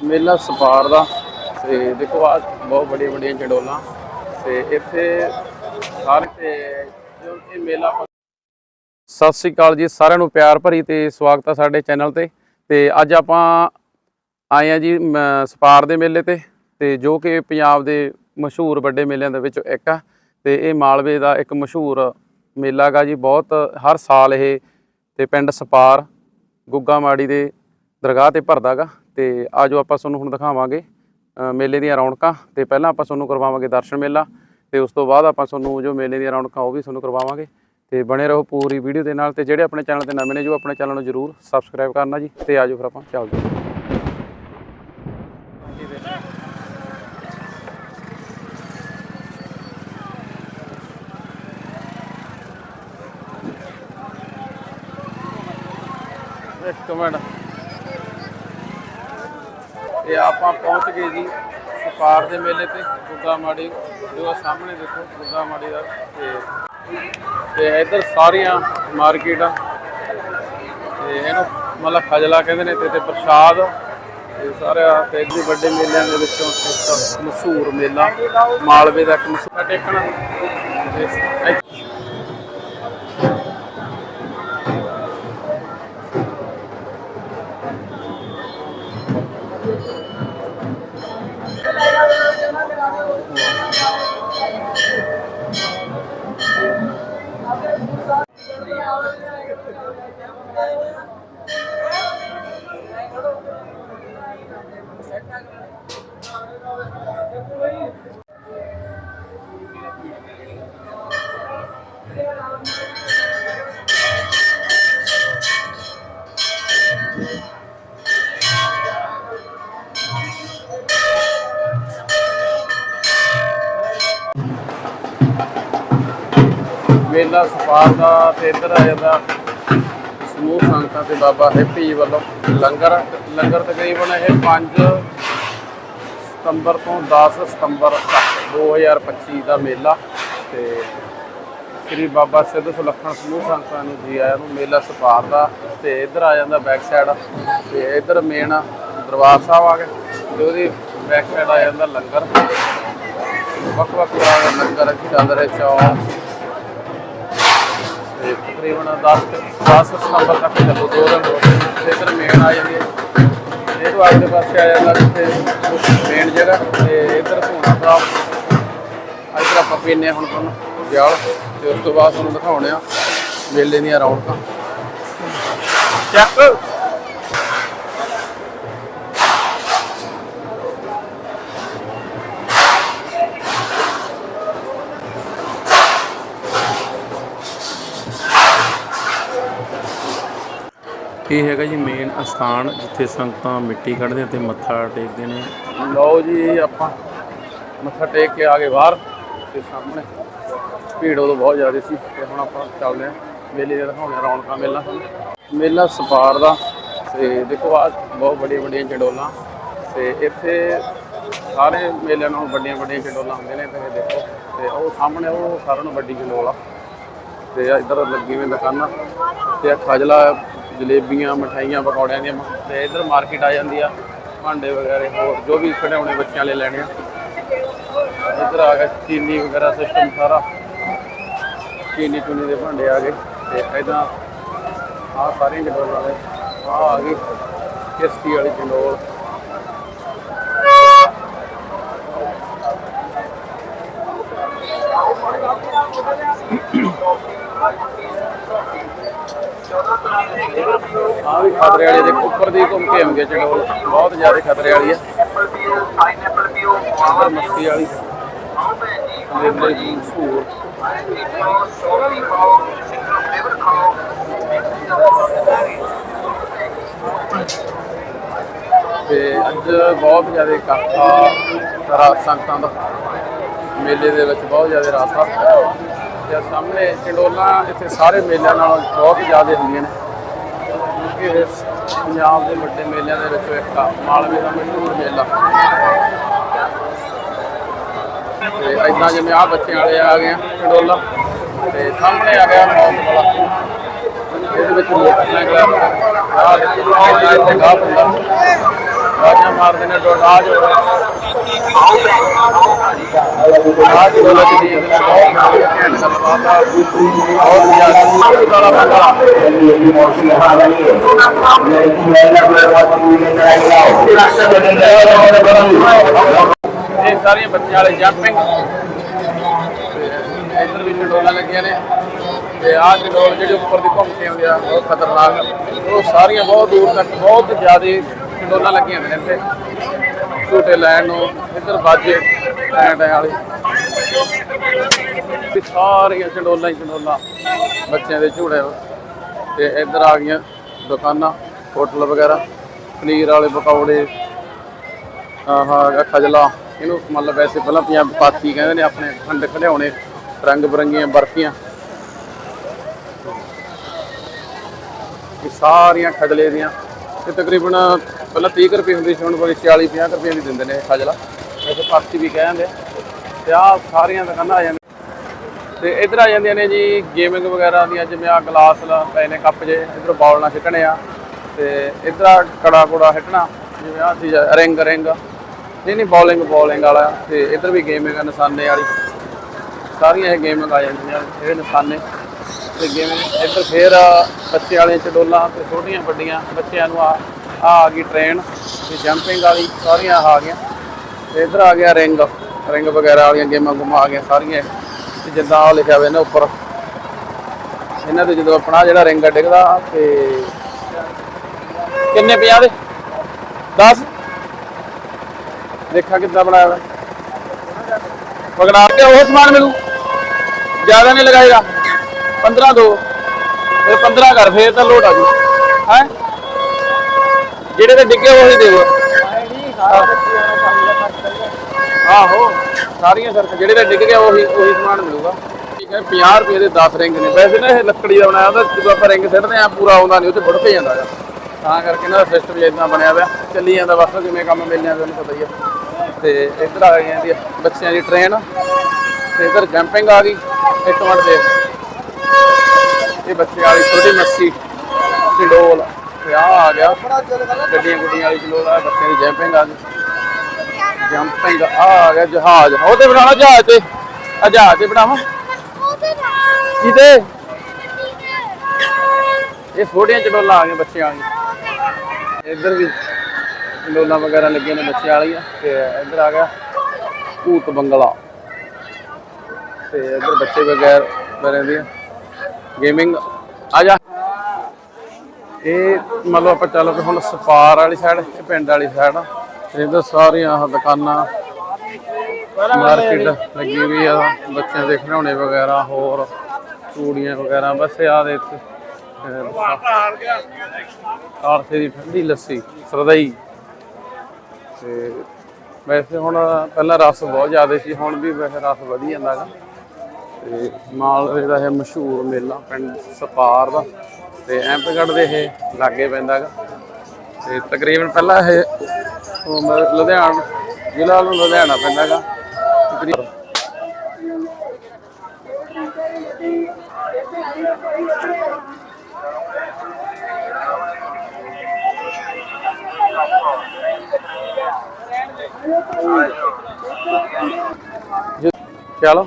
ਮੇਲਾ ਸਪਾਰ ਦਾ ਤੇ ਦੇਖੋ ਆ ਬਹੁਤ ਵੱਡੀਆਂ ਵੱਡੀਆਂ ਚੰਡੋਲਾਂ ਤੇ ਇੱਥੇ ਸਾਰੇ ਤੇ ਜੋ ਇਹ ਮੇਲਾ ਸਤਿ ਸ੍ਰੀ ਅਕਾਲ ਜੀ, ਸਾਰਿਆਂ ਨੂੰ ਪਿਆਰ ਭਰੀ ਤੇ ਸਵਾਗਤ ਹੈ ਸਾਡੇ ਚੈਨਲ ਤੇ ਤੇ ਅੱਜ ਆਪਾਂ ਆਏ ਆ ਜੀ ਸਪਾਰ ਦੇ ਮੇਲੇ ਤੇ ਤੇ ਜੋ ਕਿ ਪੰਜਾਬ ਦੇ ਮਸ਼ਹੂਰ ਵੱਡੇ ਮੇਲਿਆਂ ਦੇ ਵਿੱਚੋਂ ਇੱਕ ਆ ਤੇ ਇਹ ਮਾਲਵੇ ਦਾ ਇੱਕ ਮਸ਼ਹੂਰ ਮੇਲਾ ਗਾ ਜੀ, ਬਹੁਤ ਹਰ ਸਾਲ ਇਹ ਤੇ ਪਿੰਡ ਸਪਾਰ ਗੁੱਗਾ ਮਾੜੀ ਦੇ ਦਰਗਾਹ ਤੇ ਭਰਦਾ ਗਾ ਤੇ ਆਜੋ ਆਪਾਂ ਤੁਹਾਨੂੰ ਹੁਣ ਦਿਖਾਵਾਂਗੇ ਮੇਲੇ ਦੀਆਂ ਰੌਣਕਾਂ ਤੇ ਪਹਿਲਾਂ ਆਪਾਂ ਤੁਹਾਨੂੰ ਕਰਵਾਵਾਂਗੇ ਦਰਸ਼ਨ ਮੇਲਾ ਤੇ ਉਸ ਤੋਂ ਬਾਅਦ ਆਪਾਂ ਤੁਹਾਨੂੰ ਜੋ ਮੇਲੇ ਦੀਆਂ ਰੌਣਕਾਂ ਉਹ ਵੀ ਤੁਹਾਨੂੰ ਕਰਵਾਵਾਂਗੇ ਤੇ ਬਣੇ ਰਹੋ ਪੂਰੀ ਵੀਡੀਓ ਦੇ ਨਾਲ ਤੇ ਜਿਹੜੇ ਆਪਣੇ ਚੈਨਲ ਤੇ ਨਵੇਂ ਨੇ ਜੋ ਆਪਣੇ ਚੈਨਲ ਨੂੰ ਜਰੂਰ ਸਬਸਕ੍ਰਾਈਬ ਕਰਨਾ ਜੀ ਤੇ ਆਜੋ ਫਿਰ ਆਪਾਂ ਚੱਲਦੇ ਹਾਂ। ਇੱਕ ਮਿੰਟ। ਇਹ ਆਪਾਂ ਪਹੁੰਚ ਗਏ ਜੀ ਸਪਾਰ ਦੇ ਮੇਲੇ ਤੇ, ਗੁੱਗਾ ਮਾੜੀ, ਜੋ ਸਾਹਮਣੇ ਦੇਖੋ, ਗੁੱਗਾ ਮਾੜੀ ਦਾ ਤੇ ਤੇ ਇੱਧਰ ਸਾਰੀਆਂ ਮਾਰਕੀਟਾਂ, ਤੇ ਇਹਨੂੰ ਮਤਲਬ ਖਜਲਾ ਕਹਿੰਦੇ ਨੇ ਤੇ ਤੇ ਪ੍ਰਸ਼ਾਦ, ਤੇ ਸਾਰਾ ਤੇ ਇੱਥੇ ਵੱਡੇ ਮੇਲਿਆਂ ਦੇ ਵਿੱਚੋਂ ਇੱਕ ਮਸ਼ਹੂਰ ਮੇਲਾ, ਮਾਲਵੇ ਦਾ ਇੱਕ ਮਸ਼ਹੂਰ ਟੇਕਣ ਤੇ ਇੱਥੇ ਮੇਲਾ ਸਪਾਰ ਦਾ ਤੇ ਇੱਧਰ ਆ ਜਾਂਦਾ ਸਮੂਹ ਸੰਗਤਾਂ ਤੇ ਬਾਬਾ ਹੈਪੀ ਜੀ ਵੱਲੋਂ ਲੰਗਰ ਲੰਗਰ ਤਕਰੀਬਨ ਇਹ 5 ਸਤੰਬਰ ਤੋਂ 10 ਸਤੰਬਰ ਤੱਕ 2025 ਦਾ ਮੇਲਾ ਤੇ ਸ੍ਰੀ ਬਾਬਾ ਸਿੱਧ ਸੁਲੱਖਣ ਸਮੂਹ ਸੰਗਤਾਂ ਨੂੰ ਜੀ ਆਇਆਂ ਨੂੰ ਮੇਲਾ ਸਪਾਰ ਦਾ ਤੇ ਇੱਧਰ ਆ ਜਾਂਦਾ ਬੈਕ ਸਾਈਡ ਤੇ ਇੱਧਰ ਮੇਨ ਦਰਬਾਰ ਸਾਹਿਬ ਆ ਗਿਆ ਤੇ ਉਹਦੀ ਬੈਕ ਸਾਈਡ ਆ ਜਾਂਦਾ ਲੰਗਰ। ਵੱਖ ਵੱਖ ਤਰ੍ਹਾਂ ਦੇ ਲੰਗਰ ਚੱਲ ਰਹੇ, ਚੌਲ ਤੇ ਤਕਰੀਬਨ 10 10 ਸਤੰਬਰ ਤੱਕ ਚੱਲੂ, ਦੋ ਦਿਨ ਤੇ ਇੱਧਰ ਮੇਨ ਆ ਜਾਂਦੀ ਹੈ ਇਹ ਤੋਂ ਅਗਲੇ ਪਾਸੇ ਆ ਜਾਂਦਾ ਜਿੱਥੇ ਮੇਨ ਜਗ੍ਹਾ ਤੇ ਇੱਧਰ ਧੂਣਾ ਸਾਹਿਬ। ਇੱਧਰ ਆਪਾਂ ਪੀਨੇ ਹੁਣ ਤੁਹਾਨੂੰ ਗਿਆਲ ਤੇ ਉਸ ਤੋਂ ਬਾਅਦ ਤੁਹਾਨੂੰ ਦਿਖਾਉਣੇ ਆ ਮੇਲੇ ਦੀਆਂ ਰੌਣਕਾਂ। ਚੱਕ! ਇਹ ਹੈਗਾ ਜੀ ਮੇਨ ਅਸਥਾਨ ਜਿੱਥੇ ਸੰਗਤਾਂ ਮਿੱਟੀ ਕੱਢਦੇ ਤੇ ਮੱਥਾ ਟੇਕਦੇ ਨੇ। ਲਓ ਜੀ ਆਪਾਂ ਮੱਥਾ ਟੇਕ ਕੇ ਆ ਗਏ ਬਾਹਰ ਤੇ ਸਾਹਮਣੇ ਭੀੜ ਉਦੋਂ ਬਹੁਤ ਜ਼ਿਆਦਾ ਸੀ ਤੇ ਹੁਣ ਆਪਾਂ ਚੱਲਦੇ ਹਾਂ ਮੇਲੇ ਦੇ ਦਿਖਾਉਣੇ ਰੌਣਕਾਂ ਮੇਲਾ। ਮੇਲਾ ਸਪਾਰ ਦਾ ਤੇ ਦੇਖੋ ਆ ਬਹੁਤ ਵੱਡੀਆਂ ਵੱਡੀਆਂ ਚੰਡੋਲਾਂ ਤੇ ਇੱਥੇ ਸਾਰੇ ਮੇਲਿਆਂ ਨਾਲੋਂ ਵੱਡੀਆਂ ਵੱਡੀਆਂ ਚੰਡੋਲਾਂ ਹੁੰਦੀਆਂ ਨੇ ਤੇ ਦੇਖੋ। ਤੇ ਉਹ ਸਾਹਮਣੇ ਉਹ ਸਾਰਿਆਂ ਨਾਲੋਂ ਵੱਡੀ ਚੰਡੋਲ ਆ। ਤੇ ਆ ਇੱਧਰ ਲੱਗੀ ਹੋਈ ਦੁਕਾਨਾਂ ਤੇ ਆ ਖਜਲਾ, ਜਲੇਬੀਆਂ ਮਠਾਈਆਂ ਪਕੌੜਿਆਂ ਦੀਆਂ ਤੇ ਇੱਧਰ ਮਾਰਕੀਟ ਆ ਜਾਂਦੀ ਆ, ਭਾਂਡੇ ਵਗੈਰੇ ਹੋਰ, ਜੋ ਵੀ ਖਿਡੌਣੇ ਬੱਚਿਆਂ ਲਈ ਲੈਣੇ ਆ। ਇੱਧਰ ਆ ਗਿਆ ਚੀਨੀ ਵਗੈਰਾ ਸਿਸਟਮ ਸਾਰਾ। ਚੀਨੀ ਚੁਨੀ ਦੇ ਭਾਂਡੇ ਆ ਗਏ ਤੇ ਇਦਾਂ ਆ ਸਾਰੀਆਂ ਚੰਡੋਲਾਂ ਦੇ ਆ ਆ ਗਈ ਕਿਸ਼ਤੀ ਵਾਲੀ ਚੰਡੋਲ ਆ ਵੀ ਖਤਰੇ ਵਾਲੀ ਦੇ ਉੱਪਰ ਦੀ ਘੁੰਮ ਕੇ ਆਉਂਦੀ ਹੈ ਬਹੁਤ ਜ਼ਿਆਦਾ ਖਤਰੇ ਵਾਲੀ ਹੈ ਇੱਧਰ ਮੱਕੀ ਵਾਲੀ। ਮੇਲੇ ਦੀ ਮਸ਼ਹੂਰ ਤੇ ਅੱਜ ਬਹੁਤ ਜ਼ਿਆਦਾ ਇਕੱਠਾ ਤਰਾ ਸੰਗਤਾਂ ਦਾ ਮੇਲੇ ਦੇ ਵਿੱਚ ਬਹੁਤ ਜ਼ਿਆਦਾ ਰਸ ਆ ਸਾਹਮਣੇ ਚੰਡੋਲਾਂ ਇੱਥੇ ਸਾਰੇ ਮੇਲਿਆਂ ਨਾਲੋਂ ਬਹੁਤ ਜ਼ਿਆਦਾ ਹੁੰਦੀਆਂ ਨੇ। ਕਿਉਂਕਿ ਇਹ ਪੰਜਾਬ ਦੇ ਵੱਡੇ ਮੇਲਿਆਂ ਦੇ ਵਿੱਚੋਂ ਇੱਕ ਆ, ਮਾਲਵੇ ਦਾ ਮਸ਼ਹੂਰ ਮੇਲਾ। ਤੇ ਐਦਾਂ ਜਿਵੇਂ ਆ ਬੱਚਿਆਂ ਵਾਲੇ ਆ ਗਏ ਚੰਡੋਲਾ। ਤੇ ਸਾਹਮਣੇ ਆ ਗਿਆ ਮੌਤ ਵਾਲਾ। ਇਹਦੇ ਵਿੱਚ ਮੋਟਰਸਾਈਕਲ ਆ ਦੇਖੋ ਇੱਥੇ ਗਾਹ ਪੈਂਦਾ ਆਜਾ ਮਾਰਦੇ ਨੇ ਡੋਡਾਜ ਆਜ ਡੋਲਾ ਇਹ ਸਾਰੀਆਂ ਬੱਚਿਆਂ ਵਾਲੇ ਜੰਪਿੰਗ ਇੱਧਰ ਵੀ ਚੰਡੋਲਾਂ ਲੱਗੀਆਂ ਨੇ। ਤੇ ਆਹ ਚੰਡੋਲ ਜਿਹੜੇ ਉੱਪਰ ਦੀ ਘੁੰਮ ਆਉਂਦੇ ਆ, ਬਹੁਤ ਖਤਰਨਾਕ। ਉਹ ਸਾਰੀਆਂ ਬਹੁਤ ਦੂਰ ਤੱਕ ਬਹੁਤ ਜ਼ਿਆਦਾ ਚੰਡੋਲਾਂ ਲੱਗੀਆਂ ਨੇ ਇੱਥੇ। ਝੂਟੇ ਲੈਣ ਨੂੰ, ਇੱਧਰ ਬਾਜੇ ਐਂਡ ਵਾਲੇ। ਤੇ ਸਾਰੀਆਂ ਚੰਡੋਲਾਂ ਹੀ ਚੰਡੋਲਾਂ ਬੱਚਿਆਂ ਦੇ ਝੂੜੇ। ਤੇ ਇੱਧਰ ਆ ਗਈਆਂ ਦੁਕਾਨਾਂ, ਹੋਟਲ ਵਗੈਰਾ, ਪਨੀਰ ਵਾਲੇ ਪਕੌੜੇ, ਆਹ ਖਜਲਾ ਇਹਨੂੰ ਮਤਲਬ ਵੈਸੇ ਪਹਿਲਾਂ ਪੰਜਾਬ ਪਾਤੀ ਕਹਿੰਦੇ ਨੇ, ਆਪਣੇ ਖੰਡ ਖਲਿਆਉਣੇ ਰੰਗ ਬਰੰਗੀਆਂ ਬਰਫੀਆਂ। ਇਹ ਸਾਰੀਆਂ ਖਜਲੇ ਦੀਆਂ। ਇਹ ਤਕਰੀਬਨ ਪਹਿਲਾਂ 30 ਕੁ ਰੁਪਏ ਹੁੰਦੀ ਸੀ, ਹੁਣ ਬੜੀ 40 50 ਰੁਪਏ ਵੀ ਦਿੰਦੇ ਨੇ ਇਹ ਖਜਲਾ। ਵੈਸੇ ਪਾਥੀ ਵੀ ਕਹਿੰਦੇ ਆ। ਤੇ ਆਹ ਸਾਰੀਆਂ ਦੁਕਾਨਾਂ ਆ ਜਾਂਦੀਆਂ। ਤੇ ਇੱਧਰ ਆ ਜਾਂਦੀਆਂ ਨੇ ਜੀ ਗੇਮਿੰਗ ਵਗੈਰਾ ਦੀਆਂ, ਜਿਵੇਂ ਆ ਗਲਾਸ ਲਾ ਪਏ ਨੇ ਕੱਪ ਜੇ ਇੱਧਰ ਬਾਲ ਨਾਲ ਖੇਡਣੇ ਆ। ਤੇ ਇੱਧਰ ਆ ਕੜਾ ਕੁੜਾ ਖਿੱਟਣਾ ਜਿਵੇਂ ਆ ਚੀਜ਼ ਰਿੰਗ ਰਿੰਗ। ਨਹੀਂ ਨਹੀਂ, ਬੋਲਿੰਗ ਬੋਲਿੰਗ ਵਾਲਾ। ਤੇ ਇੱਧਰ ਵੀ ਗੇਮਿੰਗ ਆ, ਨਿਸ਼ਾਨੇ ਵਾਲੀ। ਸਾਰੀਆਂ ਇਹ ਗੇਮਿੰਗ ਆ ਜਾਂਦੀਆਂ ਇਹ ਨਿਸ਼ਾਨੇ। ਤੇ ਗੇਮਿੰਗ ਇੱਧਰ ਫੇਰ ਬੱਚੇ ਵਾਲੇ ਚਡੋਲਾਂ ਤੇ ਛੋਟੀਆਂ, ਵੱਡੀਆਂ, ਬੱਚਿਆਂ ਨੂੰ ਆ ਆ ਆ ਗਈ ਟ੍ਰੇਨ ਤੇ ਜੰਪਿੰਗ ਵਾਲੀ, ਸਾਰੀਆਂ ਆ ਗਈਆਂ। ਤੇ ਇੱਧਰ ਆ ਗਿਆ ਰਿੰਗ ਰਿੰਗ ਵਗੈਰਾ ਵਾਲੀਆਂ ਗੇਮਾਂ ਗੁਮਾ ਆ ਗਈਆਂ ਸਾਰੀਆਂ। ਤੇ ਜਿੱਦਾਂ ਆ ਲਿਖਿਆ ਹੋਇਆ ਨਾ ਉੱਪਰ। ਇਹਨਾਂ ਤੇ ਜਦੋਂ ਆਪਣਾ ਜਿਹੜਾ ਰਿੰਗ ਡਿੱਗਦਾ, ਤੇ ਕਿੰਨੇ ਪਿਆ ਦੇ? 10 ਦੇਖਾ ਕਿੱਦਾਂ ਬਣਾਇਆ ਹੋਇਆ। ਪਕੜਾ ਕੇ ਉਹ ਸਮਾਨ ਮਿਲੂ। ਜ਼ਿਆਦਾ ਨਹੀਂ ਲਗਾਏਗਾ। 15 ਦੋ। ਫਿਰ 15 ਕਰ, ਫੇਰ ਤਾਂ ਲੋਟ ਆ ਜੂ। ਹੈ? ਜਿਹੜੇ ਤੇ ਡਿੱਗੇ ਉਹੀ ਦੇਵੋ ਆਹੋ, ਸਾਰੀਆਂ ਸਰਕ ਜਿਹੜੇ ਤੇ ਡਿੱਗ ਗਿਆ ਉਹੀ ਉਹੀ ਸਮਾਨ ਮਿਲੂਗਾ। ਠੀਕ ਹੈ 50 ਰੁਪਏ ਦੇ 10 ਰਿੰਗ ਨੇ। ਵੈਸੇ ਨਾ ਇਹ ਲੱਕੜੀ ਦਾ ਬਣਾਇਆ ਉਹਦਾ ਜਦੋਂ ਆਪਾਂ ਰਿੰਗ ਸਿੱਟਦੇ ਆ ਪੂਰਾ ਆਉਂਦਾ ਨਹੀਂ ਉਹ ਤੇ ਬੁੜ ਪਈ ਜਾਂਦਾ ਗਾ ਤਾਂ ਕਰਕੇ ਇਹਨਾਂ ਦਾ ਸਿਸਟਮ ਇਦਾਂ ਬਣਿਆ ਹੋਇਆ ਚੱਲੀ ਜਾਂਦਾ ਬਸ, ਜਿਵੇਂ ਕੰਮ ਮਿਲਣਿਆ ਤੁਹਾਨੂੰ ਪਤਾ ਹੀ ਆ। ਤੇ ਇੱਧਰ ਆ ਗਈਆਂ ਦੀ ਬੱਚਿਆਂ ਦੀ ਟ੍ਰੇਨ ਤੇ ਇੱਧਰ ਜੰਪਿੰਗ ਆ ਗਈ, ਇੱਕ ਮਿੰਟ ਦੇ ਇਹ ਬੱਚੇ ਵਾਲੀ ਛੋਟੀ ਮੱਛੀ ਚਿੜੋਲ ਤੇ ਆ? ਗਿਆ ਗੱਡੀਆਂ ਗੁੱਡੀਆਂ ਵਾਲੀ ਚਿੜੋਲ ਆ, ਬੱਚਿਆਂ ਦੀ ਜੰਪਿੰਗ ਆ ਗਈ ਜੰਪਿੰਗ, ਆ ਆ ਗਿਆ ਜਹਾਜ਼। ਉਹ ਤੇ ਬਣਾਉਣਾ ਜਹਾਜ਼ ਤੇ। ਆ ਜਹਾਜ਼ ਤੇ ਬਣਾਵਾਂ। ਕਿਤੇ? ਇਹ ਛੋਟੀਆਂ ਚਿੜੋਲਾਂ ਆ ਗਈਆਂ ਬੱਚਿਆਂ ਵਾਲੀਆਂ। ਇੱਧਰ ਵੀ ਚਿੜੋਲਾਂ ਵਗੈਰਾ ਲੱਗੀਆਂ ਨੇ ਬੱਚਿਆਂ ਵਾਲੀਆਂ। ਤੇ ਇੱਧਰ ਆ ਗਿਆ ਭੂਤ ਬੰਗਲਾ। ਤੇ ਇੱਧਰ ਬੱਚੇ ਵਗੈਰਾ ਬਰੇ ਦੀ ਗੇਮਿੰਗ, ਆ ਜਾ। ਇਹ ਮਤਲਬ ਆਪਾਂ ਚੱਲ ਪਏ ਹੁਣ ਸਪਾਰ ਵਾਲੀ ਸਾਈਡ ਤੇ ਪਿੰਡ ਵਾਲੀ ਸਾਈਡ ਤੇ ਇੱਧਰ ਸਾਰੀਆਂ ਆਹ ਦੁਕਾਨਾਂ ਮਾਰਕੀਟ ਲੱਗੀ ਹੋਈ ਆ, ਬੱਚਿਆਂ ਦੇ ਖਿਡੌਣੇ ਵਗੈਰਾ, ਹੋਰ ਚੂੜੀਆਂ ਵਗੈਰਾ, ਬਸ ਆ ਦੇ ਇੱਥੇ। ਕਾਰਸੇ ਦੀ ਠੰਡੀ ਲੱਸੀ, ਸਰਦਈ। ਤੇ ਵੈਸੇ ਹੁਣ ਪਹਿਲਾਂ ਰਸ ਬਹੁਤ ਜ਼ਿਆਦਾ ਸੀ, ਹੁਣ ਵੀ ਵੈਸੇ ਰਸ ਵਧੀ ਜਾਂਦਾ ਗਾ ਤੇ ਮਾਲਵੇ ਦਾ ਇਹ ਮਸ਼ਹੂਰ ਮੇਲਾ, ਪਿੰਡ ਸਪਾਰ ਦਾ। ਤੇ ਐਂਪਗੜ ਦੇ ਇਹ ਲਾਗੇ ਪੈਂਦਾ ਗਾ ਤੇ ਤਕਰੀਬਨ ਪਹਿਲਾਂ ਇਹ ਉਹ ਲੁਧਿਆਣਾ, ਜ਼ਿਲ੍ਹਾ ਨੂੰ ਲੁਧਿਆਣਾ ਪੈਂਦਾ ਗਾ ਤਕਰੀਬਨ ਚਲੋ।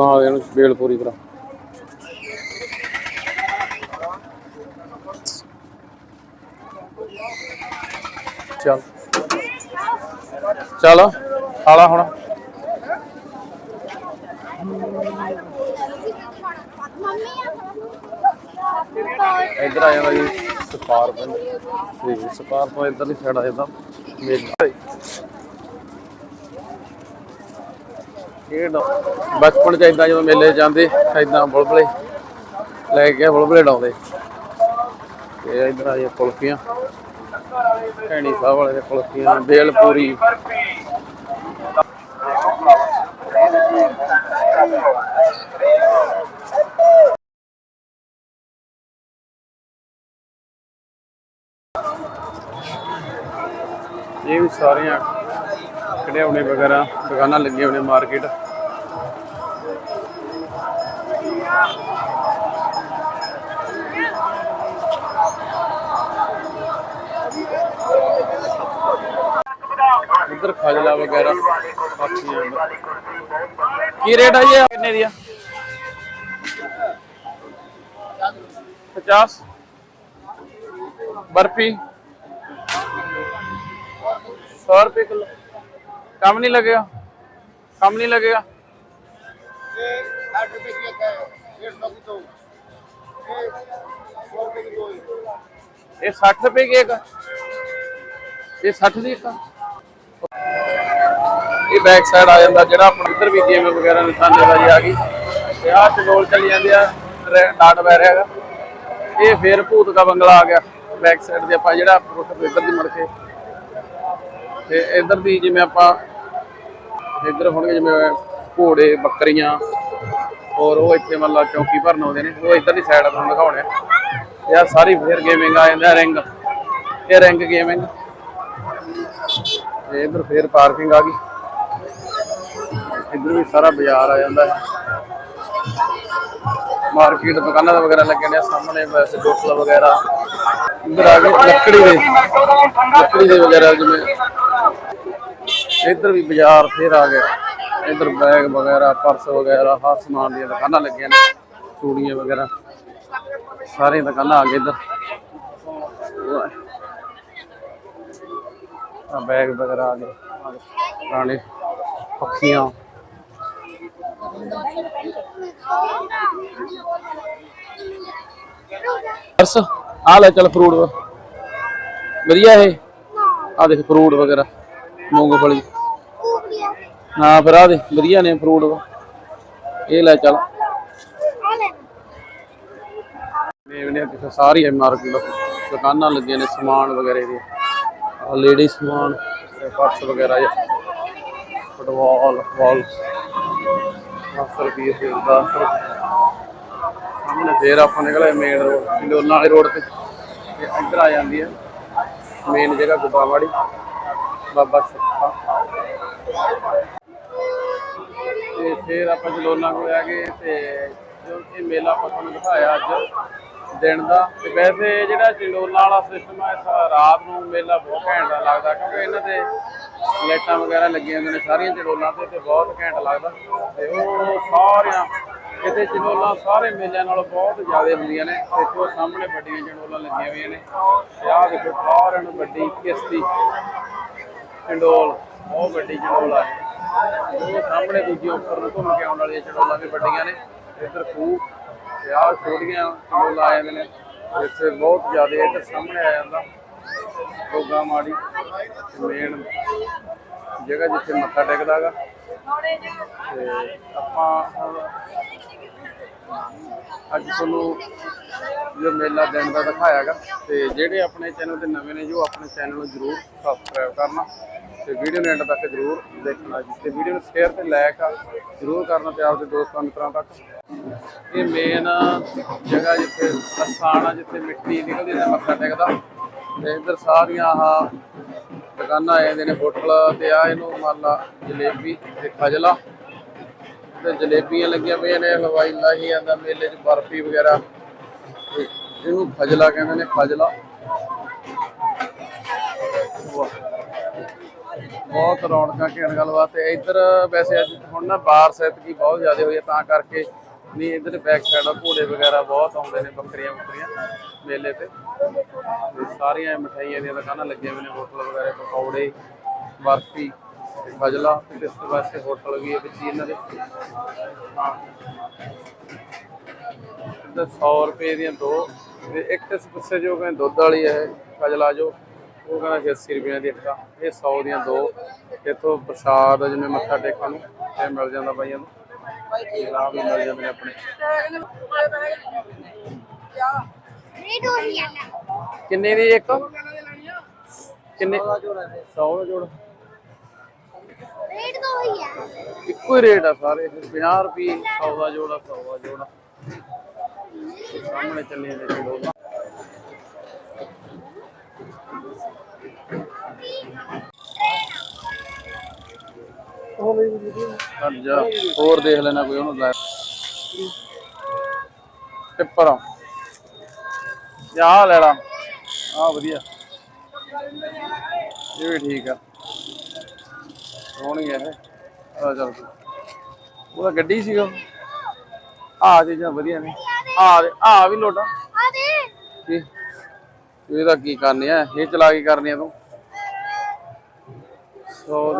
ਬਣਾ ਦੇ ਬੇਲ ਪੂਰੀ ਤਰ੍ਹਾਂ। ਚੱਲ। ਚੱਲ ਖਾਲਾ ਹੁਣ। ਇੱਧਰ ਆ ਜਾਂਦਾ ਜੀ ਸਪਾਰ ਪਿੰਡ ਤੇ ਸਪਾਰ ਤੋਂ ਇੱਧਰਲੀ ਸਾਈਡ ਆ ਜਾਂਦਾ ਮੇਲਾ ਖੇਡ। ਬਚਪਨ ਚ ਇਦਾਂ ਜਦੋਂ ਮੇਲੇ ਜਾਂਦੇ ਇਦਾਂ ਬੁਲਬਲੇ ਲੈ ਕੇ ਬੁਲਬਲੇ ਡਾਉਂਦੇ। ਤੇ ਇਧਰ ਆ ਜੀ ਕੁਲਫੀਆਂ। ਭੈਣੀ ਸਾਹਿਬ ਵਾਲੇ ਦੇ ਕੁਲਫੀਆਂ ਬੇਲ ਪੂਰੀ। ਇਹ ਵੀ ਸਾਰੀਆਂ कपड़े होने वगैरह, दुकाना लगे होने मार्केट। इधर खजला वगैरह की रेट है ये? कितने दिया? पचास। बर्फ़ी। सौ रुपये किलो। ਕੰਮ ਨਹੀਂ ਲੱਗਿਆ। ਕੰਮ ਨਹੀਂ ਲੱਗਿਆ। ਇਹ 60 ਰੁਪਏ ਕੀ ਇੱਕ ਇਹ 60 ਦੀ ਇੱਕ ਇਹ ਬੈਕ ਸਾਈਡ ਆ ਜਾਂਦਾ ਜਿਹੜਾ ਆਪਣਾ ਇੱਧਰ ਵੀ ਗੇਮ ਵਗੈਰਾ ਨਿਸ਼ਾਨੇਬਾਜ਼ੀ ਆ ਗਈ। ਤੇ ਆਹ ਚਲੋਲ ਚਲੀ ਜਾਂਦੇ ਆ ਡਾਟ ਪੈ ਰਿਹਾ ਇਹ ਫੇਰ ਭੂਤ ਦਾ ਬੰਗਲਾ ਆ ਗਿਆ। ਬੈਕ ਸਾਈਡ ਦੇ ਆਪਾਂ ਜਿਹੜਾ ਰੋਟਰ ਇੱਧਰ ਦੀ ਮੁੜ ਕੇ। ਤੇ ਇੱਧਰ ਦੀ ਜਿਵੇਂ ਆਪਾਂ ਇੱਧਰ ਹੋਣਗੇ ਜਿਵੇਂ ਘੋੜੇ, ਬੱਕਰੀਆਂ ਔਰ ਉਹ ਇੱਥੇ ਮਤਲਬ ਚੌਕੀ ਭਰਨ ਆਉਂਦੇ ਨੇ, ਉਹ ਇੱਧਰ ਦੀ ਸਾਈਡ ਤੋਂ ਦਿਖਾਉਣੇ ਆ। ਇਹ ਸਾਰੀ ਫੇਰ ਗੇਮਿੰਗ ਆ ਜਾਂਦਾ ਰਿੰਗ ਇਹ ਰਿੰਗ ਗੇਮਿੰਗ ਤੇ ਇੱਧਰ ਫੇਰ ਪਾਰਕਿੰਗ ਆ ਗਈ। ਇੱਧਰ ਵੀ ਸਾਰਾ ਬਾਜ਼ਾਰ ਆ ਜਾਂਦਾ ਹੈ। ਮਾਰਕੀਟ ਦੁਕਾਨਾਂ ਦਾ ਵਗੈਰਾ ਲੱਗੇ ਨੇ ਸਾਹਮਣੇ, ਵੈਸੇ ਹੋਟਲ ਵਗੈਰਾ। ਇੱਧਰ ਆ ਗਏ ਲੱਕੜੀ ਦੇ ਲੱਕੜੀ ਦੇ ਵਗੈਰਾ ਜਿਵੇਂ ਇੱਧਰ ਵੀ ਬਾਜ਼ਾਰ ਫੇਰ ਆ ਗਿਆ। ਇੱਧਰ ਬੈਗ ਵਗੈਰਾ ਪਰਸ ਵਗੈਰਾ, ਹਰ ਸਮਾਨ ਦੀਆਂ ਦੁਕਾਨਾਂ ਲੱਗੀਆਂ ਨੇ। ਚੂੜੀਆਂ ਵਗੈਰਾ, ਸਾਰੀਆਂ ਦੁਕਾਨਾਂ ਆ ਗਏ ਇੱਧਰ। ਆ ਬੈਗ ਵਗੈਰਾ ਆ ਗਏ। ਪੁਰਾਣੇ ਪੱਖੀਆਂ। ਪਰਸ? ਆ ਲੈ ਚੱਲ ਫਰੂਟ ਵਧੀਆ ਇਹ। ਆ ਦੇਖ ਫਰੂਟ ਵਗੈਰਾ। ਮੂੰਗਫਲੀ ਹਾਂ, ਫਿਰ ਆ ਦੇ ਵਧੀਆ ਨੇ ਫਰੂਟ ਇਹ ਲੈ ਚੱਲ। ਦੇਖਦੇ ਆ ਕਿਥੇ ਸਾਰੀ ਹੈ ਦੁਕਾਨਾਂ ਲੱਗੀਆਂ ਨੇ, ਸਮਾਨ ਵਗੈਰੇ ਦੇ। ਆ ਲੇਡੀ ਸਮਾਨ ਪਰਸ ਵਗੈਰਾ ਜਾਂ ਫੁੱਟਬਾਲ ਬਾਲ 10 ਰੁਪਏ ਤੇ 10 ਰੁਪਏ। ਸਾਹਮਣੇ ਫੇਰ ਆਪਾਂ ਨਿਕਲੇ ਮੇਨ ਰੋਡ ਸਿੰਡੋਲਾਂ ਵਾਲੇ ਰੋਡ ਤੇ। ਤੇ ਇੱਧਰ ਆ ਜਾਂਦੀ ਹੈ ਮੇਨ ਜਗ੍ਹਾ ਗੁੱਬਾਵਾੜੀ। ਬਾਬਾ ਸੁੱਖਾ। ਤੇ ਫਿਰ ਆਪਾਂ ਜਲੋਨਾ ਕੋਲ ਆ ਗਏ ਤੇ ਜੋ ਇਹ ਮੇਲਾ ਆਪਾਂ ਤੁਹਾਨੂੰ ਦਿਖਾਇਆ ਅੱਜ ਦਿਨ ਦਾ। ਤੇ ਵੈਸੇ ਜਿਹੜਾ ਚੰਡੋਲਾ ਵਾਲਾ ਸਿਸਟਮ ਹੈ ਰਾਤ ਨੂੰ ਮੇਲਾ ਬਹੁਤ ਘੈਂਟ ਲੱਗਦਾ, ਕਿਉਂਕਿ ਇਹਨਾਂ ਤੇ ਲਾਈਟਾਂ ਵਗੈਰਾ ਲੱਗੀਆਂ ਹੁੰਦੀਆਂ ਨੇ ਸਾਰੀਆਂ ਚੰਡੋਲਾਂ ਤੇ ਤੇ ਬਹੁਤ ਘੈਂਟ ਲੱਗਦਾ। ਤੇ ਉਹ ਸਾਰਿਆਂ, ਇੱਥੇ ਚੰਡੋਲਾਂ ਸਾਰੇ ਮੇਲਿਆਂ ਨਾਲੋਂ ਬਹੁਤ ਜ਼ਿਆਦਾ ਹੁੰਦੀਆਂ ਨੇ। ਤੇ ਸਾਹਮਣੇ ਵੱਡੀਆਂ ਚੰਡੋਲਾਂ ਲੱਗੀਆਂ ਹੋਈਆਂ ਨੇ। ਤੇ ਆਹ ਦੇਖੋ, ਸਾਰਿਆਂ ਨੂੰ ਵੱਡੀ ਕਿਸ਼ਤੀ। ਚੰਡੋਲ ਬਹੁਤ ਵੱਡੀ ਚੰਡੋਲ ਆ। ਉਹ ਸਾਹਮਣੇ ਦੂਜੀ ਉੱਪਰ ਨੂੰ ਘੁੰਮ ਕੇ ਆਉਣ ਵਾਲੀਆਂ ਚੰਡੋਲਾਂ ਵੀ ਵੱਡੀਆਂ ਨੇ। ਇੱਧਰ ਖੂਹ ਤੇ ਆਹ ਛੋਟੀਆਂ ਚੰਡੋਲਾਂ ਆਏ ਜਾਂਦੇ ਨੇ। ਇੱਥੇ ਬਹੁਤ ਜ਼ਿਆਦਾ ਇੱਧਰ ਸਾਹਮਣੇ ਆ ਜਾਂਦਾ। ਗੋਗਾ ਮਾੜੀ ਮੇਨ ਜਗ੍ਹਾ ਜਿੱਥੇ ਮੱਥਾ ਟੇਕਦਾ ਹੈਗਾ ਤੇ ਆਪਾਂ ਅੱਜ ਤੁਹਾਨੂੰ ਜੋ ਮੇਲਾ ਦਿਨ ਦਾ ਦਿਖਾਇਆਗਾ, ਤੇ ਜਿਹੜੇ ਆਪਣੇ ਚੈਨਲ ਤੇ ਨਵੇਂ ਨੇ ਜੋ ਆਪਣੇ ਚੈਨਲ ਨੂੰ ਜਰੂਰ ਸਬਸਕ੍ਰਾਈਬ ਕਰਨਾ ਤੇ ਵੀਡੀਓ ਨੂੰ ਐਂਡ ਤੱਕ ਜਰੂਰ ਦੇਖਣਾ ਜੀ। ਤੇ ਵੀਡੀਓ ਨੂੰ ਸ਼ੇਅਰ ਤੇ ਲਾਇਕ ਜਰੂਰ ਕਰਨਾ ਤੇ ਆਪਦੇ ਦੋਸਤਾਂ ਮਿੱਤਰਾਂ ਤੱਕ। ਇਹ ਮੇਨ ਜਗ੍ਹਾ ਜਿੱਥੇ ਅਸਥਾਨ ਆ, ਜਿੱਥੇ ਮਿੱਟੀ ਨਿਕਲਦੀ ਹੈ ਮੱਥਾ ਟੇਕਦਾ। ਤੇ ਇੱਧਰ ਸਾਰੀਆਂ ਆਹ ਦੁਕਾਨਾਂ ਆ ਜਾਂਦੇ ਨੇ ਹੋਟਲ ਤੇ ਆ ਇਹਨੂੰ ਮੰਨ ਲਾ ਜਲੇਬੀ ਤੇ ਖਜਲਾ। ਤੇ ਜਲੇਬੀਆਂ ਲੱਗੀਆਂ ਪਈਆਂ ਨੇ, ਹਲਵਾਈ ਲਾਹੀ ਜਾਂਦਾ ਮੇਲੇ 'ਚ ਬਰਫੀ ਵਗੈਰਾ। ਇਹਨੂੰ ਖਜਲਾ ਕਹਿੰਦੇ ਨੇ, ਖਜਲਾ। ਬਹੁਤ ਰੌਣਕਾਂ ਘੇਰਨ ਗੱਲਬਾਤ ਤੇ ਇੱਧਰ ਵੈਸੇ ਅੱਜ ਹੁਣ ਨਾ ਬਾਰ ਸੈਤਕੀ ਬਹੁਤ ਜ਼ਿਆਦਾ ਹੋਈ ਹੈ ਤਾਂ ਕਰਕੇ ਨਹੀਂ, ਇੱਧਰ ਬੈਕ ਸਾਈਡ ਘੋੜੇ ਵਗੈਰਾ ਬਹੁਤ ਆਉਂਦੇ ਨੇ ਬੱਕਰੀਆਂ ਬੱਕਰੀਆਂ ਮੇਲੇ ਤੇ। ਤੇ ਸਾਰੀਆਂ ਮਠਾਈਆਂ ਦੀਆਂ ਦੁਕਾਨਾਂ ਲੱਗੀਆਂ ਹੋਈਆਂ ਨੇ ਹੋਟਲ ਵਗੈਰਾ ਪਕੌੜੇ ਬਰਫੀ ਫਜਲਾ ਤੇ ਇਸ ਤੋਂ ਬਾਅਦ ਹੋਟਲ ਵੀ ਹੈ ਵਿੱਚ ਇਹਨਾਂ ਦੇ। ਤੇ 100 ਰੁਪਏ ਦੀਆਂ ਦੋ ਤੇ ਇੱਕ ਤੇ ਸਪੱਸੇ ਜੋ ਕਹਿੰਦੇ ਦੁੱਧ ਵਾਲੀ ਹੈ ਫਜਲਾ ਜੋ ਉਹ ਕਹਿੰਦਾ 80 ਰੁਪਏ ਦੀ ਇੱਕ ਇਹ 100 ਦੀਆਂ ਦੋ। ਇਥੋਂ ਪ੍ਰਸ਼ਾਦ ਜਿਵੇਂ ਮੱਥਾ ਟੇਕਣ ਨੂੰ ਇਹ ਮਿਲ ਜਾਂਦਾ ਬਾਈ ਇਹਨੂੰ ਭਾਈ ਠੀਕ ਆ। ਵੀ ਮਿਲ ਜਾਂਦੇ ਨੇ ਆਪਣੇ। ਕਿੰਨੇ ਦੀ ਇੱਕ? ਕਿੰਨੇ? 100 ਦਾ ਰੇਟ ਤਾਂ ਹੋਈ ਆ। ਇੱਕੋ ਹੀ ਰੇਟ ਆ ਸਾਰੇ। 50 ਰੁਪਏ 100 ਦਾ ਜੋੜਾ 100 ਦਾ ਜੋੜਾ ਸਾਹਮਣੇ ਚੱਲੇ ਨੇ ਲੋਕ ਹੋਰ ਦੇਖ ਲੈਣਾ ਕੋਈ ਉਹਨੂੰ ਟਿੱਪਰ ਆ ਜਾ ਆਹ ਲੈ ਲਾ। ਆ ਵਧੀਆ। ਇਹ ਵੀ ਠੀਕ ਆ। ਸੋਹਣੀ ਆ ਇਹ। ਆ ਚੱਲ। ਉਹਦਾ ਗੱਡੀ ਸੀਗਾ ਆ ਚੀਜ਼ਾਂ ਵਧੀਆ ਨੇ ਆ ਆ ਵੀ ਲੋਟਾ ਆ। ਦੇ। ਕੀ? ਇਹਦਾ ਕੀ ਕਰਨੀ ਆ? ਇਹ ਚਲਾ ਕੇ ਕਰਨੀ ਆ ਤੂੰ। ਸੋ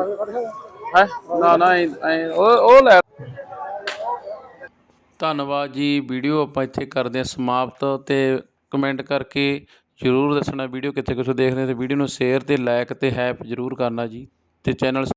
ਹੈ? ਨਾ ਨਾ ਉਹ ਉਹ ਲੈ। ਧੰਨਵਾਦ ਜੀ। ਵੀਡੀਓ ਆਪਾਂ ਇੱਥੇ ਕਰਦੇ ਹਾਂ ਸਮਾਪਤ ਤੇ ਕਮੈਂਟ ਕਰਕੇ ਜਰੂਰ ਦੱਸਣਾ ਵੀਡੀਓ ਕਿੱਥੇ ਕਿੱਥੋਂ ਦੇਖਦੇ ਹੋ ਤਾਂ ਵੀਡੀਓ ਨੂੰ ਸ਼ੇਅਰ ਅਤੇ ਲਾਈਕ ਅਤੇ ਹੈਪ ਜਰੂਰ ਕਰਨਾ ਜੀ ਅਤੇ ਚੈਨਲ